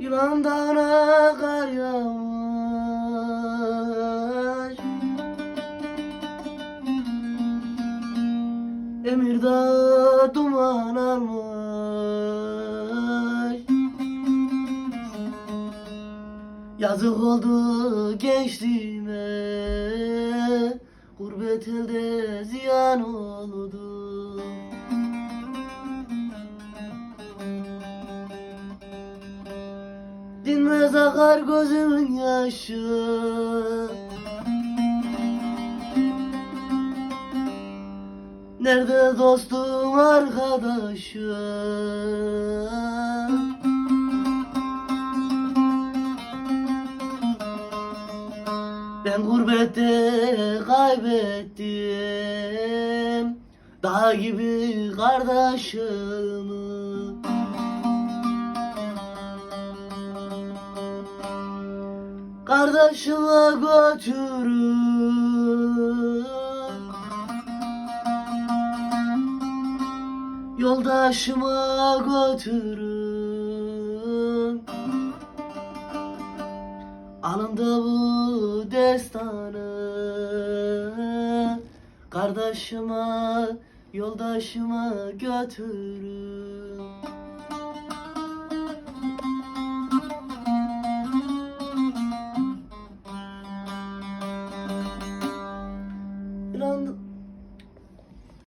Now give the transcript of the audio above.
Yılan dağına kar yağmış Emir dağı duman almış. Yazık oldu gençliğime. Gurbet elde ziyan oldu Dinmez akar gözümün yaşı. Nerede dostum arkadaşım Ben gurbette kaybettim. Dağ gibi kardeşimi Kardeşime götürün. Yoldaşıma götürün. Alında bu destanı Kardeşime, yoldaşıma götürün ランド